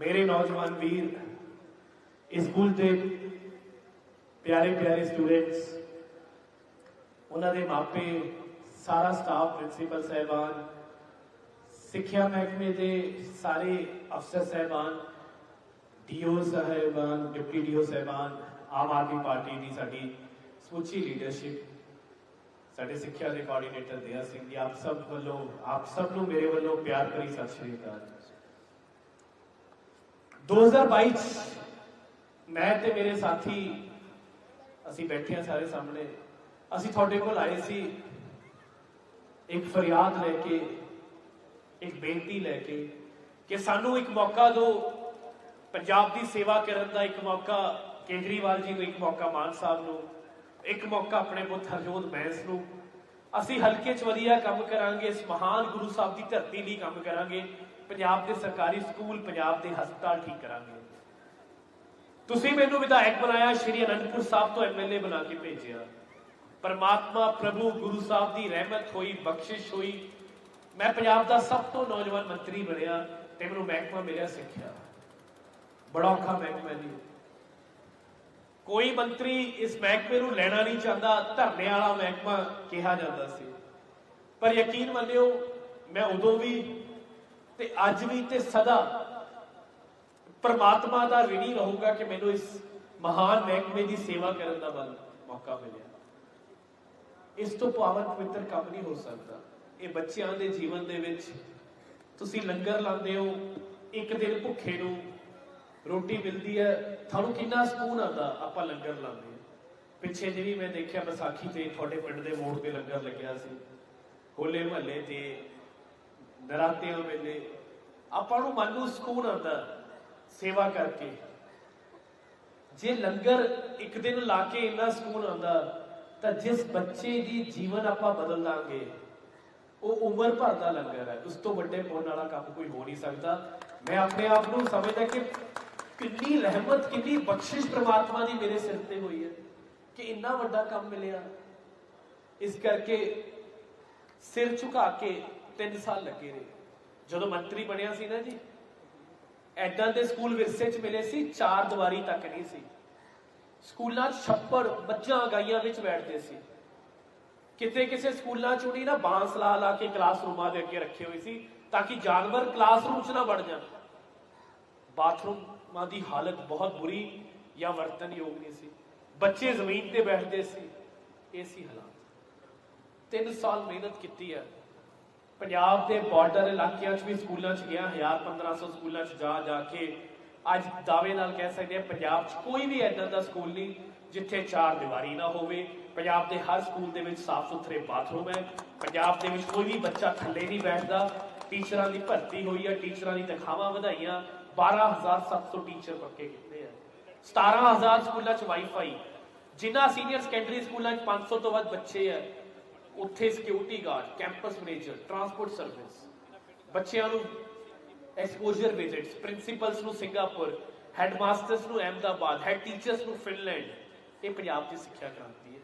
ਮੇਰੇ ਨੌਜਵਾਨ ਵੀਰ ਇਸ ਸਕੂਲ ਦੇ ਪਿਆਰੇ ਪਿਆਰੇ ਸਟੂਡੈਂਟਸ ਉਹਨਾਂ ਦੇ ਮਾਪੇ ਸਾਰਾ ਸਟਾਫ ਪ੍ਰਿੰਸੀਪਲ ਸਹਿਬਾਨ ਸਿੱਖਿਆ ਮਹਿਕਮੇ ਦੇ ਸਾਰੇ ਅਫਸਰ ਸਹਿਬਾਨ ਡੀਓ ਸਹਿਬਾਨ ਡਿਪਟੀ ਡੀਓ ਸਹਿਬਾਨ ਆਮ ਆਦਮੀ ਪਾਰਟੀ ਦੀ ਸਾਡੀ ਸਮੁੱਚੀ ਲੀਡਰਸ਼ਿਪ ਸਾਡੇ ਸਿੱਖਿਆ ਦੇ ਕੋਆਰਡੀਨੇਟਰ ਦਿਆ ਸਿੰਘ ਜੀ ਆਪ ਸਭ ਵੱਲੋਂ ਆਪ ਸਭ ਨੂੰ ਮੇਰੇ ਵੱਲੋਂ ਪਿਆਰ ਭਰੀ ਸਤਿ ਸ਼੍ਰੀ ਅਕਾਲ 2022 ਚ ਮੈਂ ਤੇ ਮੇਰੇ ਸਾਥੀ ਅਸੀਂ ਬੈਠੇ ਆ ਸਾਰੇ ਸਾਹਮਣੇ। ਅਸੀਂ ਤੁਹਾਡੇ ਕੋਲ ਆਏ ਸੀ ਇੱਕ ਫਰਿਆਦ ਲੈ ਕੇ, ਇੱਕ ਬੇਨਤੀ ਲੈ ਕੇ ਕਿ ਸਾਨੂੰ ਇੱਕ ਮੌਕਾ ਦਿਓ। ਪੰਜਾਬ ਦੀ ਸੇਵਾ ਕਰਨ ਦਾ ਇੱਕ ਮੌਕਾ, ਕੇਜਰੀਵਾਲ ਜੀ ਨੂੰ ਇੱਕ ਮੌਕਾ, ਮਾਨ ਸਾਹਿਬ ਨੂੰ, ਇੱਕ ਮੌਕਾ ਆਪਣੇ ਪੁੱਤ ਹਰਜੋਤ ਬੈਂਸ ਨੂੰ। ਅਸੀਂ ਹਲਕੇ 'ਚ ਵਧੀਆ ਕੰਮ ਕਰਾਂਗੇ, ਇਸ ਮਹਾਨ ਗੁਰੂ ਸਾਹਿਬ ਦੀ ਧਰਤੀ ਲਈ ਕੰਮ ਕਰਾਂਗੇ। ਪੰਜਾਬ ਦੇ ਸਰਕਾਰੀ ਸਕੂਲ, ਪੰਜਾਬ ਦੇ ਹਸਪਤਾਲ ਠੀਕ ਕਰਾਂਗੇ। ਤੁਸੀਂ ਮੈਨੂੰ ਵਿਧਾਇਕ ਬਣਾਇਆ, ਸ਼੍ਰੀ ਅਨੰਦਪੁਰ ਸਾਹਿਬ ਤੋਂ ਐਮਐਲਏ ਬਣਾ ਕੇ ਭੇਜਿਆ। ਪਰਮਾਤਮਾ ਪ੍ਰਭੂ ਗੁਰੂ ਸਾਹਿਬ ਦੀ ਰਹਿਮਤ ਹੋਈ, ਬਖਸ਼ਿਸ਼ ਹੋਈ। ਮੈਂ ਪੰਜਾਬ ਦਾ ਸਭ ਤੋਂ ਨੌਜਵਾਨ ਮੰਤਰੀ ਬਣਿਆ ਤੇ ਮੈਨੂੰ ਮਹਿਕਮਾ ਮਿਲਿਆ ਸਿੱਖਿਆ। ਬੜਾ ਔਖਾ ਮਹਿਕਮਾ ਜੀ। ਕੋਈ ਮੰਤਰੀ ਇਸ ਮਹਿਕਮੇ ਨੂੰ ਲੈਣਾ ਨਹੀਂ ਚਾਹੁੰਦਾ, ਧਰਨੇ ਵਾਲਾ ਮਹਿਕਮਾ ਕਿਹਾ ਜਾਂਦਾ ਸੀ। ਪਰ ਯਕੀਨ ਮੰਨਿਓ, ਮੈਂ ਉਦੋਂ ਵੀ ਤੇ ਅੱਜ ਵੀ ਤੇ ਸਦਾ ਪਰਮਾਤਮਾ ਦਾ ਰਿਣੀ ਰਹੂਗਾ ਕਿ ਮੈਨੂੰ ਇਸ ਮਹਾਨ ਮਹਿਕਮੇ ਦੀ ਸੇਵਾ ਕਰਨ ਦਾ ਬਲ ਮੌਕਾ ਮਿਲਿਆ। ਇਸ ਤੋਂ ਪਾਵਨ ਪਵਿੱਤਰ ਕੰਮ ਨਹੀਂ ਹੋ ਸਕਦਾ। ਇਹ ਬੱਚਿਆਂ ਦੇ ਜੀਵਨ ਦੇ ਵਿੱਚ ਤੁਸੀਂ ਲੰਗਰ ਲਾਉਂਦੇ ਹੋ, ਇੱਕ ਦਿਨ ਭੁੱਖੇ ਨੂੰ ਰੋਟੀ ਮਿਲਦੀ ਹੈ, ਤੁਹਾਨੂੰ ਕਿੰਨਾ ਸਕੂਨ ਆਉਂਦਾ, ਆਪਾਂ ਲੰਗਰ ਲਾਉਂਦੇ ਹਾਂ। ਪਿੱਛੇ ਜਿਹੀ ਮੈਂ ਦੇਖਿਆ ਵਿਸਾਖੀ ਤੇ ਤੁਹਾਡੇ ਪਿੰਡ ਦੇ ਮੋੜ ਤੇ ਲੰਗਰ ਲੱਗਿਆ ਸੀ। ਹੋਲੇ ਮਹੱਲੇ ਤੇ ਨਰਾਤਿਆਂ ਵੇਲੇ ਆਪਾਂ ਨੂੰ ਮਨ ਨੂੰ ਸਕੂਨ ਆਉਂਦਾ ਸੇਵਾ ਕਰਕੇ। ਜੇ ਲੰਗਰ ਇੱਕ ਦਿਨ ਲਾ ਕੇ ਇੰਨਾ ਸਕੂਨ ਆਉਂਦਾ, ਤਾਂ ਜਿਸ ਬੱਚੇ ਦੀ ਜੀਵਨ ਆਪਾਂ ਬਦਲ ਦਾਂਗੇ, ਉਹ ਉਮਰ ਭਰ ਦਾ ਲੰਗਰ ਹੈ। ਉਸ ਤੋਂ ਵੱਡੇ ਪੁੰਨ ਵਾਲਾ ਕੰਮ ਕੋਈ ਹੋ ਨਹੀਂ ਸਕਦਾ। ਮੈਂ ਆਪਣੇ ਆਪ ਨੂੰ ਸਮਝਦਾ ਕਿ ਕਿੰਨੀ ਰਹਿਮਤ, ਕਿੰਨੀ ਬਖਸ਼ਿਸ਼ ਪ੍ਰਮਾਤਮਾ ਦੀ ਮੇਰੇ ਸਿਰ ਤੇ ਹੋਈ ਹੈ ਕਿ ਇੰਨਾ ਵੱਡਾ ਕੰਮ ਮਿਲਿਆ। ਇਸ ਕਰਕੇ ਸਿਰ ਝੁਕਾ ਕੇ 3 ਸਾਲ ਲੱਗੇ ਨੇ। ਜਦੋਂ ਮੰਤਰੀ ਬਣਿਆ ਸੀ ਨਾ ਜੀ ਐਦਾਂ ਦੇ ਸਕੂਲ ਵਿਰਸੇ 'ਚ ਮਿਲੇ ਸੀ, ਚਾਰ ਦੀਵਾਰੀ ਤੱਕ ਨਹੀਂ ਸੀ। ਸਕੂਲਾਂ 'ਚ ਛੱਪੜ, ਮੱਝਾਂ, ਗਾਈਆਂ ਵਿੱਚ ਬੈਠਦੇ ਸੀ। ਕਿਤੇ ਕਿਸੇ ਸਕੂਲਾਂ 'ਚ ਉਹਨੀ ਨਾ ਬਾਂਸ ਲਾ ਲਾ ਕੇ ਕਲਾਸਰੂਮਾਂ ਦੇ ਅੱਗੇ ਰੱਖੇ ਹੋਏ ਸੀ, ਤਾਂ ਕਿ ਜਾਨਵਰ ਕਲਾਸਰੂਮ 'ਚ ਨਾ ਵੜ ਜਾਣ। ਬਾਥਰੂਮਾਂ ਦੀ ਹਾਲਤ ਬਹੁਤ ਬੁਰੀ ਜਾਂ ਵਰਤਨਯੋਗ ਨਹੀਂ ਸੀ। ਬੱਚੇ ਜ਼ਮੀਨ ਤੇ ਬੈਠਦੇ ਸੀ। ਇਹ ਸੀ ਹਾਲਾਤ। 3 ਸਾਲ ਮਿਹਨਤ ਕੀਤੀ ਹੈ। ਪੰਜਾਬ ਦੇ ਬਾਰਡਰ ਇਲਾਕਿਆਂ 'ਚ ਵੀ ਸਕੂਲਾਂ 'ਚ ਗਿਆ 1000 1500 ਸਕੂਲਾਂ 'ਚ ਜਾ ਜਾ ਕੇ ਅੱਜ ਦਾਅਵੇ ਨਾਲ ਕਹਿ ਸਕਦੇ ਹਾਂ ਪੰਜਾਬ 'ਚ ਕੋਈ ਵੀ ਐਦਾਂ ਦਾ ਸਕੂਲ ਨਹੀਂ ਜਿੱਥੇ ਚਾਰ ਦੀਵਾਰੀ ਨਾ ਹੋਵੇ। ਪੰਜਾਬ ਦੇ ਹਰ ਸਕੂਲ ਦੇ ਵਿੱਚ ਸਾਫ਼ ਸੁਥਰੇ ਬਾਥਰੂਮ ਹੈ। ਪੰਜਾਬ ਦੇ ਵਿੱਚ ਕੋਈ ਵੀ ਬੱਚਾ ਥੱਲੇ ਨਹੀਂ ਬੈਠਦਾ। ਟੀਚਰਾਂ ਦੀ ਭਰਤੀ ਹੋਈ ਹੈ ਟੀਚਰਾਂ ਦੀ ਤਨਖਾਹਾਂ ਵਧਾਈਆਂ। 12700 ਟੀਚਰ ਪੱਕੇ ਕੀਤੇ ਆ। 17000 ਸਕੂਲਾਂ 'ਚ ਵਾਈਫਾਈ ਜਿਨ੍ਹਾਂ ਸੀਨੀਅਰ ਸੈਕੰਡਰੀ ਸਕੂਲਾਂ 'ਚ 500 ਤੋਂ ਵੱਧ ਬੱਚੇ ਆ। ਉੱਥੇ security guard campus manager transport service ਬੱਚਿਆਂ ਨੂੰ ਐਕਸਪੋਜ਼ਰ ਵਿਜ਼ਿਟਸ ਪ੍ਰਿੰਸੀਪਲਸ ਨੂੰ ਸਿੰਗਾਪੁਰ ਹੈਡਮਾਸਟਰਸ ਨੂੰ ਅਹਿਮਦਾਬਾਦ ਹੈਡ ਟੀਚਰਸ ਨੂੰ ਫਿਨਲੈਂਡ ਇਹ ਪੰਜਾਬ ਦੀ ਸਿੱਖਿਆ ਕ੍ਰਾਂਤੀ ਹੈ।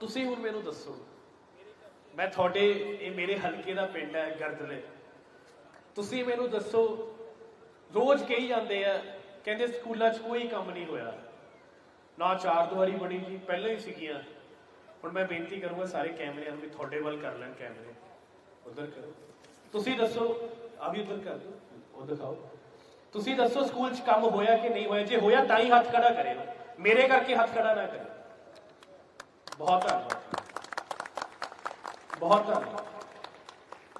ਤੁਸੀਂ ਹੁਣ ਮੈਨੂੰ ਦੱਸੋ, ਮੈਂ ਤੁਹਾਡੇ, ਇਹ ਮੇਰੇ ਹਲਕੇ ਦਾ ਪਿੰਡ ਹੈ ਗਰਦਲੇ। ਤੁਸੀਂ ਮੈਨੂੰ ਦੱਸੋ, ਰੋਜ਼ ਕਹੀ ਜਾਂਦੇ ਆ, ਕਹਿੰਦੇ ਸਕੂਲਾਂ 'ਚ ਕੋਈ ਕੰਮ ਨਹੀਂ ਹੋਇਆ। ਨਾ ਚਾਰ ਦੁਆਰੀ ਬਣੀ ਜੀ, ਪਹਿਲਾਂ ਹੀ ਸੀਗੀਆਂ। ਹੁਣ ਮੈਂ ਬੇਨਤੀ ਕਰੂੰਗਾ ਸਾਰੇ ਕੈਮਰਿਆਂ ਨੂੰ ਵੀ ਤੁਹਾਡੇ ਵੱਲ ਕਰ ਲੈਣ ਕੈਮਰੇ। ਉਧਰ ਕਰੋ। ਤੁਸੀਂ ਦੱਸੋ ਆ ਵੀ ਉਧਰ ਕਰ ਦਿਓ। ਉਹ ਦਿਖਾਓ। ਤੁਸੀਂ ਦੱਸੋ ਸਕੂਲ 'ਚ ਕੰਮ ਹੋਇਆ ਕਿ ਨਹੀਂ ਹੋਇਆ? ਜੇ ਹੋਇਆ ਤਾਂ ਹੀ ਹੱਥ ਖੜਾ ਕਰਿਓ। ਮੇਰੇ ਕਰਕੇ ਹੱਥ ਖੜਾ ਨਾ ਕਰਿਓ। ਬਹੁਤ ਧੰਨਵਾਦ। ਬਹੁਤ ਧੰਨਵਾਦ।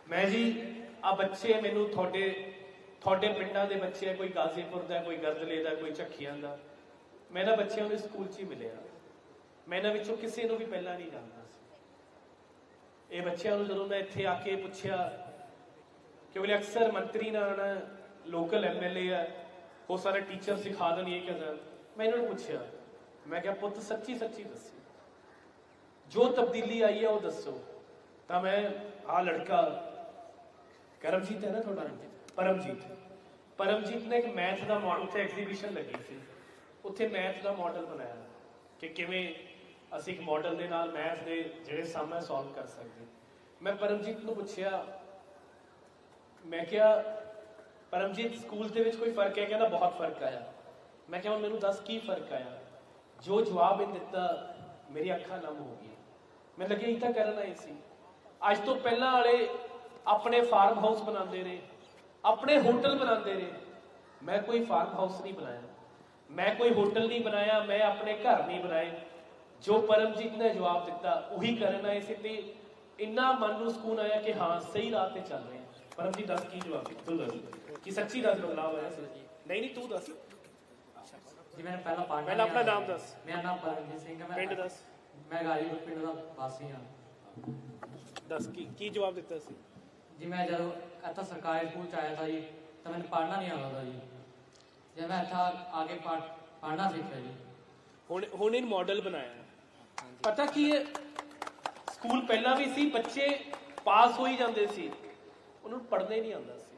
ਮੈਂ ਜੀ ਆ ਬੱਚੇ ਮੈਨੂੰ ਤੁਹਾਡੇ ਤੁਹਾਡੇ ਪਿੰਡਾਂ ਦੇ ਬੱਚੇ ਆ, ਕੋਈ ਗਾਜ਼ੀਪੁਰ ਦਾ, ਕੋਈ ਗਰਦਲੇ ਦਾ, ਕੋਈ ਝੱਖੀਆਂ ਦਾ। ਮੈਂ ਨਾ ਬੱਚਿਆਂ ਨੂੰ ਸਕੂਲ 'ਚ ਹੀ ਮਿਲਿਆ। ਮੈਂ ਇਹਨਾਂ ਵਿੱਚੋਂ ਕਿਸੇ ਨੂੰ ਵੀ ਪਹਿਲਾਂ ਨਹੀਂ ਜਾਣਦਾ ਸੀ। ਇਹ ਬੱਚਿਆਂ ਨੂੰ ਜਦੋਂ ਮੈਂ ਇੱਥੇ ਆ ਕੇ ਪੁੱਛਿਆ, ਕਿ ਉਹਲੇ ਅਕਸਰ ਮੰਤਰੀ ਨਾ ਆਣਾ ਲੋਕਲ ਐਮਐਲਏ ਆ, ਉਹ ਸਾਰੇ ਟੀਚਰ ਸਿਖਾ ਦੇਣ ਇਹ ਕਹਿੰਦਾ ਮੈਂ ਇਹਨਾਂ ਨੂੰ ਪੁੱਛਿਆ, ਮੈਂ ਕਿਹਾ, ਪੁੱਤ, ਸੱਚੀ ਸੱਚੀ ਦੱਸੀ। ਜੋ ਤਬਦੀਲੀ ਆਈ ਹੈ ਉਹ ਦੱਸੋ। ਤਾਂ ਮੈਂ ਆ ਲੜਕਾ, ਕਰਮਜੀਤ ਹੈ ਨਾ ਤੁਹਾਡਾ? ਪਰਮਜੀਤ। ਪਰਮਜੀਤ ਨੇ ਇੱਕ ਮੈਥ ਦਾ ਮਾਡਲ ਉੱਥੇ ਐਗਜ਼ੀਬਿਸ਼ਨ ਲੱਗੀ ਸੀ। ਉੱਥੇ ਮੈਥ ਦਾ ਮਾਡਲ ਬਣਾਇਆ, ਕਿ ਕਿਵੇਂ ਅਸੀਂ ਇੱਕ ਮਾਡਲ ਦੇ ਨਾਲ ਮੈਥ ਦੇ ਜਿਹੜੇ ਸਮ ਹੈ ਸੋਲਵ ਕਰ ਸਕਦੇ ਮੈਂ ਪਰਮਜੀਤ ਨੂੰ ਪੁੱਛਿਆ, ਮੈਂ ਕਿਹਾ, ਪਰਮਜੀਤ ਸਕੂਲ ਦੇ ਵਿੱਚ ਕੋਈ ਫ਼ਰਕ ਹੈ? ਕਹਿੰਦਾ, ਬਹੁਤ ਫ਼ਰਕ ਆਇਆ। ਮੈਂ ਕਿਹਾ, ਹੁਣ ਮੈਨੂੰ ਦੱਸ ਕੀ ਫ਼ਰਕ ਆਇਆ? ਜੋ ਜਵਾਬ ਇਹ ਦਿੱਤਾ, ਮੇਰੀ ਅੱਖਾਂ ਨਮ ਹੋ ਗਈਆਂ। ਮੈਂ ਲੱਗਿਆ ਇਹ ਤਾਂ ਕਰਨ ਆਏ ਸੀ। ਅੱਜ ਤੋਂ ਪਹਿਲਾਂ ਵਾਲੇ ਆਪਣੇ ਫਾਰਮ ਹਾਊਸ ਬਣਾਉਂਦੇ ਰਹੇ, ਆਪਣੇ ਹੋਟਲ ਬਣਾਉਂਦੇ ਰਹੇ। ਮੈਂ ਕੋਈ ਫਾਰਮ ਹਾਊਸ ਨਹੀਂ ਬਣਾਇਆ। ਮੈਂ ਕੋਈ ਹੋਟਲ ਨਹੀਂ ਬਣਾਇਆ, ਮੈਂ ਆਪਣੇ ਘਰ ਨਹੀਂ ਬਣਾਏ। ਜੋ ਪਰਮਜੀਤ ਨੇ ਜਵਾਬ ਦਿੱਤਾ ਉਹੀ ਕਰਨ ਆਏ ਸੀ ਤੇ ਇੰਨਾ ਮਨ ਨੂੰ ਸਕੂਨ ਆਇਆ ਕਿ ਹਾਂ ਸਹੀ ਰਾਹ ਤੇ ਚੱਲ ਰਹੇ ਹਾਂ। ਪਰਮਜੀਤ ਦੱਸ ਕੀ ਜਵਾਬ ਦਿੱਤਾ? ਤੂੰ ਦੱਸ। ਕਿ ਸੱਚੀ ਦੱਸ ਬਦਲਾਅ ਹੋਇਆ ਸੀ? ਨਹੀਂ ਨਹੀਂ ਤੂੰ ਦੱਸ। ਜੀ ਮੈਂ ਪਹਿਲਾਂ ਪੜ੍ਹਨਾ ਪਹਿਲਾਂ ਆਪਣਾ ਨਾਮ ਦੱਸ। ਮੇਰਾ ਨਾਮ ਪਰਮਜੀਤ ਸਿੰਘ ਹੈ ਮੈਂ ਪਿੰਡ ਦੱਸ। ਮੈਂ ਗਾਜੀਪੁਰ ਪਿੰਡ ਦਾ ਵਾਸੀ ਹਾਂ। ਦੱਸ ਕੀ ਕੀ ਜਵਾਬ ਦਿੱਤਾ ਸੀ? ਜੀ ਮੈਂ ਜਦੋਂ ਇੱਥੇ ਸਰਕਾਰੀ ਸਕੂਲ ਚ ਆਇਆ था ਜੀ ਤਾਂ ਮੈਨੂੰ ਪੜ੍ਹਨਾ ਨਹੀਂ ਆਉਂਦਾ ਜੀ। ਜਦ ਮੈਂ ਇੱਥੇ ਆ ਕੇ ਪੜ੍ਹ ਪੜ੍ਹਨਾ ਸਿੱਖਿਆ ਜੀ। ਹੁਣ ਹੁਣ ਇਹ ਮਾਡਲ ਬਣਾਇਆ ਹੈ। ਪਤਾ ਕੀ ਹੈ? ਸਕੂਲ ਪਹਿਲਾਂ ਵੀ ਸੀ, ਬੱਚੇ ਪਾਸ ਹੋ ਹੀ ਜਾਂਦੇ ਸੀ। ਉਹਨਾਂ ਨੂੰ ਪੜ੍ਹਨਾ ਹੀ ਨਹੀਂ ਆਉਂਦਾ ਸੀ।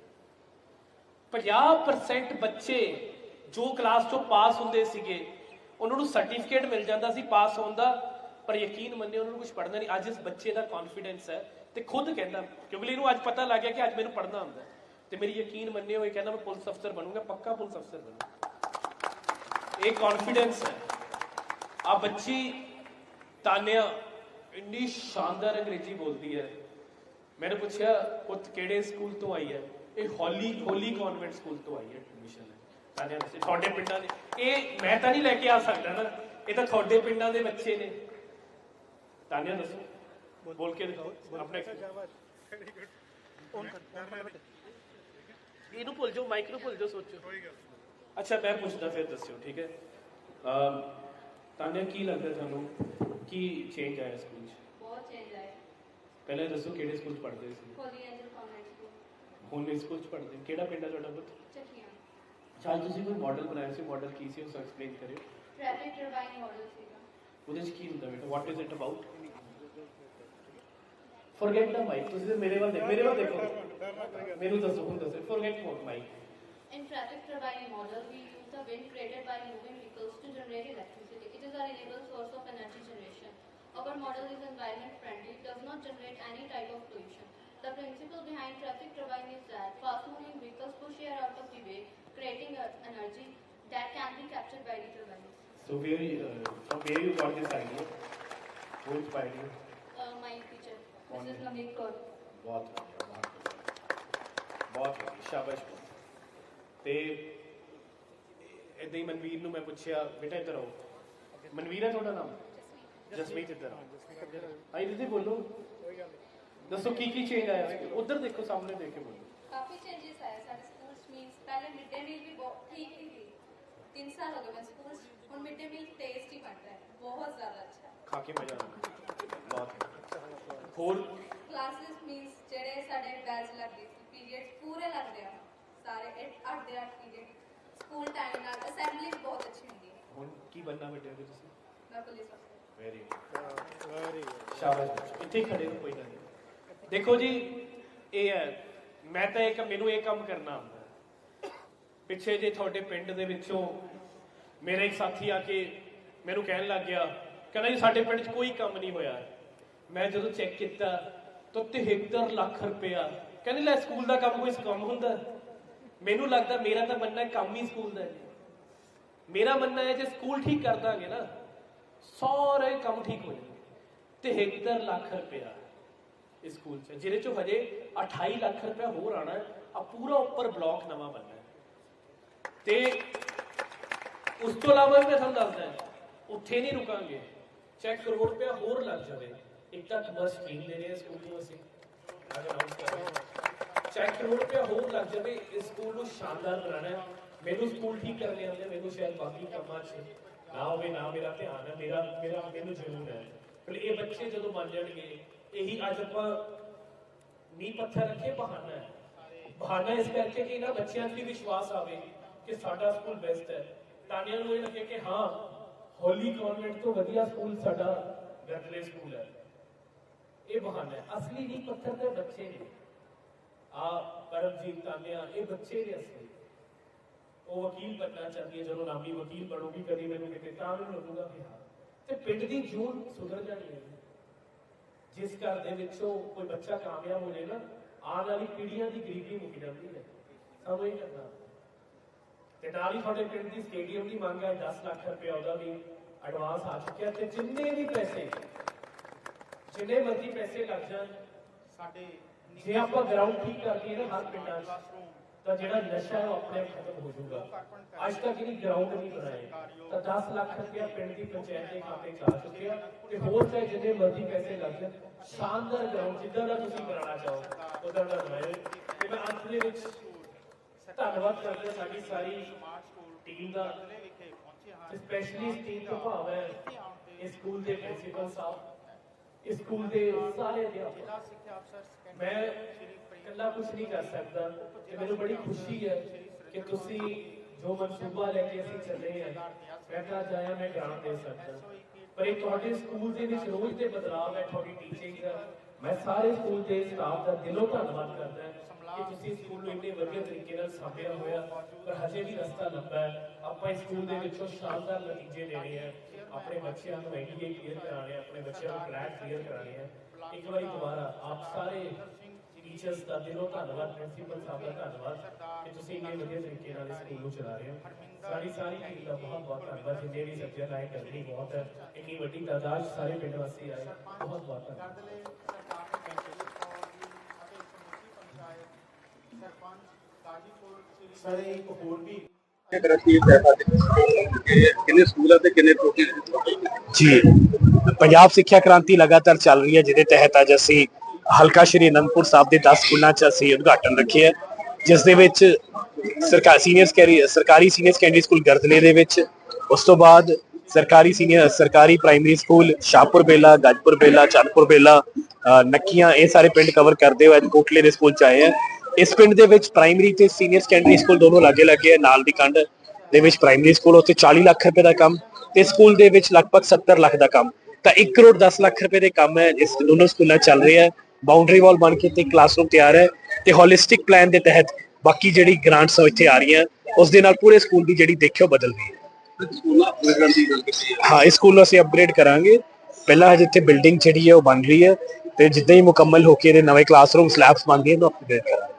50% ਬੱਚੇ ਜੋ ਕਲਾਸ ਚੋਂ ਪਾਸ ਹੁੰਦੇ ਸੀਗੇ, ਉਹਨਾਂ ਨੂੰ ਸਰਟੀਫਿਕੇਟ ਮਿਲ ਜਾਂਦਾ ਸੀ ਪਾਸ ਹੋਣ ਦਾ। ਪਰ ਯਕੀਨ ਮੰਨਿਓ, ਉਹਨਾਂ ਨੂੰ ਕੁਝ ਪੜ੍ਹਨਾ ਨਹੀਂ। ਅੱਜ ਇਸ ਬੱਚੇ ਦਾ ਕੌਨਫੀਡੈਂਸ ਹੈ ਤੇ ਖੁਦ ਕਹਿੰਦਾ, ਕਿਉਂਕਿ ਇਹਨੂੰ ਅੱਜ ਪਤਾ ਲੱਗ ਗਿਆ ਕਿ ਅੱਜ ਮੈਨੂੰ ਪੜ੍ਹਨਾ ਆਉਂਦਾ ਹੈ। ਤੇ ਮੇਰੀ ਯਕੀਨ ਮੰਨਿਓ, ਇਹ ਕਹਿੰਦਾ ਮੈਂ ਪੁਲਿਸ ਅਫਸਰ ਬਣੂੰਗਾ, ਪੱਕਾ ਪੁਲਿਸ ਅਫਸਰ ਬਣੂੰਗਾ। ਇਹ ਕੌਨਫੀਡੈਂਸ ਹੈ। ਆ ਬੱਚੀ ਤਾਨਿਆ ਇੰਨੀ ਸ਼ਾਨਦਾਰ ਅੰਗਰੇਜ਼ੀ ਬੋਲਦੀ ਹੈ। ਮੈਨੂੰ ਪੁੱਛਿਆ ਪੁੱਤ ਕਿਹੜੇ ਸਕੂਲ ਤੋਂ ਆਈ ਹੈ? ਇਹ ਹੋਲੀ ਹੋਲੀ ਕਨਵੈਂਟ ਸਕੂਲ ਤੋਂ ਆਈ ਹੈ ਐਡਮਿਸ਼ਨ ਤਾਨਿਆ ਦੱਸੇ ਤੁਹਾਡੇ ਪਿੰਡਾਂ ਦੇ ਇਹ ਮੈਂ ਤਾਂ ਨਹੀਂ ਲੈ ਕੇ ਆ ਸਕਦਾ ਨਾ। ਇਹ ਤਾਂ ਤੁਹਾਡੇ ਪਿੰਡਾਂ ਦੇ ਬੱਚੇ ਨੇ। ਤਾਨਿਆ ਦੱਸੋ ਬੋਲ ਕੇ ਦਿਖਾਓ ਆਪਣੇ ਇਹਨੂੰ ਭੁੱਲ ਜਾਓ ਮਾਈਕ ਨੂੰ ਭੁੱਲ ਜਾਓ ਸੋਚੋ। ਅੱਛਾ ਮੈਂ ਪੁੱਛਦਾ ਫਿਰ ਦੱਸਿਓ ਠੀਕ ਹੈ? ਤਾਨਿਆ ਕੀ ਲੱਗਦਾ ਤੁਹਾਨੂੰ ਕੀ ਚੇਂਜ ਆਇਆ ਸਕੂਲ 'ਚ ਬਹੁਤ ਚੇਂਜ ਆਇਆ ਪਹਿਲਾਂ ਦੱਸੋ ਕਿਹੜੇ ਸਕੂਲ 'ਚ ਪੜ੍ਹਦੇ ਸੀ ਹੋਲੀ ਐਂਜਲ ਕਨਵੈਂਟ ਸਕੂਲ ਹੁਣ ਇਸ ਸਕੂਲ 'ਚ ਪੜ੍ਹਦੇ ਹੋ? ਕਿਹੜਾ ਪਿੰਡ ਹੈ ਤੁਹਾਡਾ ਪੁੱਤ ਚੱਕੀਆਂ ਸ਼ਾਇਦ ਤੁਸੀਂ ਕੋਈ ਮਾਡਲ ਬਣਾਇਆ ਸੀ ਮਾਡਲ ਕੀ ਸੀ ਉਸ ਐਕਸਪਲੇਨ ਕਰਿਓ ਟ੍ਰੈਫਿਕ ਟਰਬਾਈਨ ਮਾਡਲ ਸੀਗਾ ਉਹਦੇ 'ਚ ਕੀ ਹੁੰਦਾ ਬੇਟਾ what is it about forget the mic ਤੁਸੀਂ ਮੇਰੇ ਵੱਲ ਦੇਖੋ ਮੇਰੇ ਵੱਲ ਦੇਖੋ ਮੈਨੂੰ ਦੱਸੋ ਹੁਣ ਦੱਸੋ forget mode mike traffic turbine model, we use the wind created by moving vehicles to generate electricity. It is a renewable source of energy generation. Our model is environment friendly, does not generate any type of pollution. The principle behind traffic turbine is that fast-moving vehicles push air out of the way, creating energy that can be captured by the turbine. So where, uh, from where you got this idea? Who inspired you? Uh, my teacher, Mrs. Naveen Kaur. बहुत बढ़िया बहुत बढ़िया बहुत ते ਇਦਾਂ ਹੀ ਮਨਵੀਰ ਨੂੰ ਮੈਂ ਪੁੱਛਿਆ ਬੇਟਾ ਇੱਧਰ ਆਓ। ਮਨਵੀਰ ਹੈ ਤੁਹਾਡਾ ਨਾਮ? ਜਸਮੀਤ ਇੱਧਰ ਆਓ ਆਈ ਦੀਦੀ ਬੋਲੋ। ਦੱਸੋ ਕੀ ਕੀ ਚੇਂਜ ਆਇਆ ਉਧਰ ਦੇਖੋ ਸਾਹਮਣੇ ਦੇਖ ਕੇ ਬੋਲੋ। ਕਾਫੀ ਚੇਂजेस ਆਏ ਸਾਡੇ ਸਕੂਲ ਮੀਨਸ ਪਹਿਲੇ ਮਿਡ ਡੇ ਮੀਲ ਵੀ ਬਹੁਤ ਠੀਕ ਹੀ ਸੀ। ਤਿੰਨ ਸਾਲ ਹੋ ਗਏ ਮੈਂ ਸਕੂਲ ਹੁਣ ਮਿਡ ਡੇ ਮੀਲ ਟੇਸਟੀ ਬਣਦਾ ਹੈ। ਬਹੁਤ ਜ਼ਿਆਦਾ ਅੱਛਾ ਖਾ ਕੇ ਮਜ਼ਾ ਆਉਂਦਾ ਬਹੁਤ। ਹੋਰ? ਕਲਾਸਿਸ ਮੀਨਸ ਜਿਹੜੇ ਸਾਡੇ ਬੈਚ ਲੱਗਦੇ ਸੀ ਪੀਰੀਅਡ ਪੂਰੇ ਲੱਗਦੇ ਆ। ਸਾਰੇ 8 ਦੇ 8 ਪੀਰੀਅਡ ਸਕੂਲ ਟਾਈਮ ਨਾਲ ਅਸੈਂਬਲੀ ਬਹੁਤ ਅੱਛੀ ਹੁੰਦੀ ਹੈ। ਹੁਣ ਕੀ ਬੰਨਾ ਬੇਟੇ ਹੋ ਤੁਸੀਂ? ਮੈਂ ਪੁਲਿਸ ਅਫਸਰ ਵੈਰੀ ਗੁੱਡ ਸ਼ਾਬਾਸ਼ ਇੱਥੇ ਖੜੇ ਹੋ ਕੋਈ ਗੱਲ ਨਹੀਂ। ਦੇਖੋ ਜੀ ਇਹ ਹੈ ਮੈਂ ਤਾਂ ਇੱਕ ਮੈਨੂੰ ਇਹ ਕੰਮ ਕਰਨਾ ਆਉਂਦਾ। ਪਿੱਛੇ ਜੇ ਤੁਹਾਡੇ ਪਿੰਡ ਦੇ ਵਿੱਚੋਂ ਮੇਰਾ ਇੱਕ ਸਾਥੀ ਆ ਕੇ ਮੈਨੂੰ ਕਹਿਣ ਲੱਗ ਗਿਆ ਕਹਿੰਦਾ ਜੀ ਸਾਡੇ ਪਿੰਡ 'ਚ ਕੋਈ ਕੰਮ ਨਹੀਂ ਹੋਇਆ। ਮੈਂ ਜਦੋਂ ਚੈੱਕ ਕੀਤਾ ਤਾਂ 73 ਲੱਖ ਰੁਪਇਆ। ਕਹਿੰਦੇ ਲੈ ਸਕੂਲ ਦਾ ਕੰਮ ਕੋਈ ਕੰਮ ਹੁੰਦਾ? ਮੈਨੂੰ ਲੱਗਦਾ ਮੇਰਾ ਤਾਂ ਮੰਨਣਾ ਕੰਮ ਹੀ ਸਕੂਲ ਦਾ ਹੈ ਮੇਰਾ ਮੰਨਣਾ ਹੈ ਜੇ ਸਕੂਲ ਠੀਕ ਕਰ ਦਾਂਗੇ ਨਾ, ਸਾਰੇ ਕੰਮ ਠੀਕ ਹੋ ਜਾਣਗੇ। 73 ਲੱਖ ਰੁਪਇਆ ਇਸ ਸਕੂਲ 'ਚ, ਜਿਹਦੇ 'ਚੋਂ ਹਜੇ 28 ਲੱਖ ਰੁਪਇਆ ਹੋਰ ਆਣਾ ਆ ਪੂਰਾ ਉੱਪਰ ਬਲਾਕ ਨਵਾਂ ਬਣਨਾ ਤੇ ਉਸ ਤੋਂ ਇਲਾਵਾ ਮੈਂ ਤੁਹਾਨੂੰ ਦੱਸਦਾ ਉੱਥੇ ਨਹੀਂ ਰੁਕਾਂਗੇ। ਚਾਹੇ ਕਰੋੜ ਰੁਪਇਆ ਹੋਰ ਲੱਗ ਜਾਵੇ। ਇੱਕ ਤਾਂ ਕਮਰਸ ਸਕੀਮ ਦੇ ਰਹੇ ਸਕੂਲ ਨੂੰ ਅਸੀਂ। ਚਾਹੇ ਕਰੋੜ ਰੁਪਇਆ ਹੋਰ ਲੱਗ ਜਾਵੇ, ਇਸ ਸਕੂਲ ਨੂੰ ਸ਼ਾਨਦਾਰ ਬਣਾਉਣਾ ਹੈ। ਮੈਨੂੰ ਸਕੂਲ ਠੀਕ ਕਰਨੇ ਆਉਂਦੇ, ਮੈਨੂੰ ਸ਼ਾਇਦ ਬਾਕੀ ਕੰਮਾਂ 'ਚ ਨਾ ਹੋਵੇ, ਨਾ ਮੇਰਾ ਧਿਆਨ ਹੈ, ਮੇਰਾ ਮੇਰਾ, ਮੈਨੂੰ ਜ਼ਰੂਰ ਹੈ। ਪਰ ਇਹ ਬੱਚੇ ਜਦੋਂ ਬਣ ਜਾਣਗੇ, ਇਹੀ ਅੱਜ ਆਪਾਂ ਨੀਂਹ ਪੱਥਰ ਰੱਖੇ, ਬਹਾਨਾ ਹੈ। ਬਹਾਨਾ ਇਸ ਕਰਕੇ ਕਿ ਇਹਨਾਂ ਬੱਚਿਆਂ 'ਚ ਵੀ ਵਿਸ਼ਵਾਸ ਆਵੇ ਕਿ ਸਾਡਾ ਸਕੂਲ ਬੈਸਟ ਹੈ। ਤਾਨੀਆਂ ਨੂੰ ਇਹ ਲੱਗੇ ਕਿ ਹਾਂ, ਹੋਲੀ ਕਨਵੈਂਟ ਤੋਂ ਵਧੀਆ ਸਕੂਲ ਸਾਡਾ ਗਰਦਲੇ ਸਕੂਲ ਹੈ। ਇਹ ਬਹਾਨਾ ਹੈ। ਅਸਲੀ ਨੀਂਹ ਪੱਥਰ ਦੇ ਬੱਚੇ ਨੇ। ਆ ਪਰਮਜੀਤ ਤਾਨੀਆਂ ਇਹ ਬੱਚੇ ਨੇ ਅਸਲੀ। ਉਹ ਵਕੀਲ ਬਣਨਾ ਚਾਹੁੰਦੀ ਹੈ, ਜਦੋਂ ਨਾਮੀ ਵਕੀਲ ਬਣੂਗੀ, ਕਦੀ ਮੈਨੂੰ ਕਿਤੇ ਤਾਂ ਵੀ ਲੱਗੂਗਾ ਕਿ ਹਾਂ। ਤੇ ਪਿੰਡ ਦੀ ਜੂਨ ਸੁਧਰ ਜਾਣੀ ਹੈ। ਜਿਸ ਘਰ ਦੇ ਵਿੱਚੋਂ ਕੋਈ ਬੱਚਾ ਕਾਮਯਾਬ ਹੋ ਜਾਏ ਨਾ, ਆਉਣ ਵਾਲੀ ਪੀੜ੍ਹੀਆਂ ਦੀ ਗਰੀਬੀ ਮੁੱਕ ਜਾਂਦੀ ਹੈ। ਸਾਨੂੰ ਇਹ ਕਰਨਾ ਤੇ ਨਾਲ ਹੀ ਤੁਹਾਡੇ ਪਿੰਡ ਦੀ ਸਟੇਡੀਅਮ ਦੀ ਮੰਗ ਹੈ 10 ਲੱਖ ਰੁਪਏ ਉਹਦਾ ਵੀ ਐਡਵਾਂਸ ਆ ਚੁੱਕਿਆ ਤੇ ਜਿੰਨੇ ਵੀ ਪੈਸੇ, ਜਿੰਨੇ ਮਰਜ਼ੀ ਪੈਸੇ ਲੱਗ ਜਾਣ, ਸਾਡੇ ਜੇ ਆਪਾਂ ਗਰਾਊਂਡ ਠੀਕ ਕਰ ਦਈਏ ਨਾ ਹਰ ਪਿੰਡਾਂ 'ਚ, ਤਾਂ ਜਿਹੜਾ ਨਸ਼ਾ ਹੈ ਉਹ ਆਪਣੇ ਆਪ ਖਤਮ ਹੋ ਜਾਊਗਾ। ਅੱਜ ਤੱਕ ਇਹਦੀ ਗਰਾਊਂਡ ਨਹੀਂ ਬਣਾਏ ਤਾਂ 10 ਲੱਖ ਰੁਪਇਆ ਪਿੰਡ ਦੀ ਪੰਚਾਇਤ ਦੇ ਖਾਤੇ 'ਚ ਆ ਚੁੱਕਿਆ ਤੇ ਹੋਰ ਚਾਹੇ ਜਿੰਨੇ ਮਰਜ਼ੀ ਪੈਸੇ ਲੱਗ ਜਾਣ, ਸ਼ਾਨਦਾਰ ਗਰਾਊਂਡ ਜਿੱਦਾਂ ਦਾ ਤੁਸੀਂ ਕਰਾਉਣਾ ਚਾਹੋ, ਉਦਾਂ ਦਾ ਬਣਾਏ ਤੇ ਮੈਂ ਅੰਤ ਦੇ ਵਿੱਚ ਧੰਨਵਾਦ ਕਰਦਾ ਸਾਡੀ ਸਾਰੀ ਟੀਮ ਦਾ ਵਿਖੇ ਪਹੁੰਚੇ ਹਾਂ ਸਪੈਸ਼ਲੀ ਟੀਮ ਤੋਂ ਭਾਵ ਹੈ ਇਸ ਸਕੂਲ ਦੇ ਪ੍ਰਿੰਸੀਪਲ ਸਾਹਿਬ। ਇਸ ਸਕੂਲ ਦੇ ਸਾਰੇ ਅਧਿਆਪਕ। ਮੈਂ ਇਕੱਲਾ ਕੁਝ ਨਹੀਂ ਕਰ ਸਕਦਾ ਤੇ ਮੈਨੂੰ ਬੜੀ ਖੁਸ਼ੀ ਹੈ ਕਿ ਤੁਸੀਂ ਜੋ ਮਨਸੂਬਾ ਲੈ ਕੇ ਅਸੀਂ ਚੱਲੇ ਹਾਂ ਮੈਂ ਤਾਂ ਜਾਇਆ ਮੈਂ ਗ੍ਰਾਂਟ ਦੇ ਸਕਦਾ। ਪਰ ਇਹ ਤੁਹਾਡੇ ਸਕੂਲ ਦੇ ਵਿੱਚ ਰੋਜ਼ ਦੇ ਬਦਲਾਅ ਹੈ ਤੁਹਾਡੀ ਟੀਚਿੰਗ ਦਾ। ਮੈਂ ਸਾਰੇ ਸਕੂਲ ਦੇ ਸਟਾਫ ਦਾ ਦਿਲੋਂ ਧੰਨਵਾਦ ਕਰਦਾ ਕਿ ਤੁਸੀਂ ਸਕੂਲ ਨੂੰ ਇੰਨੇ ਵਧੀਆ ਤਰੀਕੇ ਨਾਲ ਸਾਂਭਿਆ ਹੋਇਆ ਪਰ ਹਜੇ ਵੀ ਰਸਤਾ ਲੰਬਾ ਹੈ। ਆਪਾਂ ਇਸ ਸਕੂਲ ਦੇ ਵਿੱਚੋਂ ਸ਼ਾਨਦਾਰ ਨਤੀਜੇ ਲੈਣੇ ਆ ਆਪਣੇ ਬੱਚਿਆਂ ਨੂੰ ਐਨਡੀਏ ਕਲੀਅਰ ਕਰਾਣੇ ਆ ਆਪਣੇ ਬੱਚਿਆਂ ਨੂੰ ਕਲੈਟ ਕਲੀਅਰ ਕਰਾਣੇ ਆ ਇੱਕ ਵਾਰੀ ਦੁਬਾਰਾ ਆਪ ਸਾਰੇ ਟੀਚਰਸ ਦਾ ਦਿਲੋਂ ਧੰਨਵਾਦ ਪ੍ਰਿੰਸੀਪਲ ਸਾਹਿਬ ਦਾ ਧੰਨਵਾਦ ਕਿ ਤੁਸੀਂ ਇੰਨੇ ਵਧੀਆ ਤਰੀਕੇ ਨਾਲ ਇਸ ਸਕੂਲ ਨੂੰ ਚਲਾ ਰਹੇ ਹੋ ਸਾਡੀ ਸਾਰੀ ਟੀਮ ਦਾ ਬਹੁਤ ਬਹੁਤ ਧੰਨਵਾਦ ਜਿੰਨੇ ਵੀ ਸੱਜਣ ਆਏ ਕਰਨੀ ਬਹੁਤ ਹੈ ਇੰਨੀ ਵੱਡੀ ਤਾਦਾਦ 'ਚ ਸਾਰੇ ਪਿੰਡ ਵਾਸੀ ਆਏ ਬਹੁਤ ਬਹੁਤ ਧੰਨਵਾਦ ਗਰਦਲੇ ਸਰਕਾਰ ਨੇ ਬੈਂਕਰੀ ਕੌਰ ਜੀ ਅਤੇ ਸਮੁੱਚੀ ਪੰਚਾਇਤ ਸਰਪੰਚ ਕਾਜੀਪੁਰ ਸ੍ਰੀ ਸਰ ਇੱਕ ਹੋਰ ਵੀ ਕਰਤੀ ਹੈ ਕਿੰਨੇ ਸਕੂਲ ਹੈ? ਕਿੰਨੇ ਟੋਟਲ ਜੀ, ਪੰਜਾਬ ਸਿੱਖਿਆ ਕ੍ਰਾਂਤੀ ਲਗਾਤਾਰ ਚੱਲ ਰਹੀ ਹੈ, ਜਿਹਦੇ ਤਹਿਤ ਅੱਜ ਅਸੀਂ ਹਲਕਾ ਸ਼੍ਰੀ ਅਨੰਦਪੁਰ ਸਾਹਿਬ ਦੇ 10 ਸਕੂਲਾਂ 'ਚ ਅਸੀਂ ਉਦਘਾਟਨ ਰੱਖਿਆ ਜਿਸ ਦੇ ਵਿੱਚ ਸਰਕਾਰੀ ਸੀਨੀਅਰ ਸਰਕਾਰੀ ਸੀਨੀਅਰ ਸੈਕੰਡਰੀ ਸਕੂਲ ਗਰਦਲੇ ਦੇ ਵਿੱਚ, ਉਸ ਤੋਂ ਬਾਅਦ ਸਰਕਾਰੀ ਸੀਨੀਅਰ ਸਰਕਾਰੀ ਪ੍ਰਾਇਮਰੀ ਸਕੂਲ ਸ਼ਾਹਪੁਰ ਬੇਲਾ, ਗੱਜਪੁਰ ਬੇਲਾ, ਚੰਦਪੁਰ ਬੇਲਾ ਨੱਕੀਆਂ ਇਹ ਸਾਰੇ ਪਿੰਡ ਕਵਰ ਕਰਦੇ ਹੋਏ ਅੱਜ ਕੋਟਲੇ ਦੇ ਸਕੂਲ 'ਚ ਆਏ ਹੈ। ਇਸ ਪਿੰਡ ਦੇ ਵਿੱਚ ਪ੍ਰਾਇਮਰੀ ਤੇ ਸੀਨੀਅਰ ਸੈਕੰਡਰੀ ਸਕੂਲ ਦੋਨੋਂ ਲਾਗੇ ਲੱਗੇ ਹੈ ਨਾਲ ਦੀ ਕੰਧ ਦੇ ਵਿੱਚ ਪ੍ਰਾਇਮਰੀ ਸਕੂਲ ਉੱਤੇ 40 ਲੱਖ ਰੁਪਏ ਦਾ ਕੰਮ ਤੇ ਸਕੂਲ ਦੇ ਵਿੱਚ ਲਗਭਗ 70 ਲੱਖ ਦਾ ਕੰਮ। ਤਾਂ 1 ਕਰੋੜ 10 ਲੱਖ ਰੁਪਏ ਦੇ ਕੰਮ ਹੈ ਇਸ ਦੋਨੋਂ ਸਕੂਲਾਂ ਚੱਲ ਰਿਹਾ ਹੈ ਬਾਉਂਡਰੀ ਵਾਲ ਬਣ ਕੇ ਤੇ ਕਲਾਸਰੂਮ ਤਿਆਰ ਹੈ ਤੇ ਹੋਲਿਸਟਿਕ ਪਲਾਨ ਦੇ ਤਹਿਤ ਬਾਕੀ ਜਿਹੜੀ ਗ੍ਰਾਂਟਸ ਇੱਥੇ ਆ ਰਹੀਆਂ। ਉਸ ਦੇ ਨਾਲ ਪੂਰੇ ਸਕੂਲ ਦੀ ਜਿਹੜੀ ਦੇਖਿਓ ਬਦਲ ਰਹੀ ਹੈ। ਹੈ। ਇਸ ਸਕੂਲ ਨੂੰ ਅਸੀਂ ਅਪਗ੍ਰੇਡ ਕਰਾਂਗੇ। ਪਹਿਲਾਂ ਹਜੇ ਇੱਥੇ ਬਿਲਡਿੰਗ ਜਿਹੜੀ ਹੈ ਉਹ ਬਣ ਰਹੀ ਹੈ ਤੇ ਜਿੱਦਾਂ ਹੀ ਮੁਕੰਮਲ ਹੋ ਕੇ ਇਹਦੇ ਨਵੇਂ ਕਲਾਸਰੂਮ ਸਲੈਬਸ ਬਣ ਗਏ ਤਾਂ ਅਪਗ੍ਰੇਡ ਕਰਾਂਗੇ।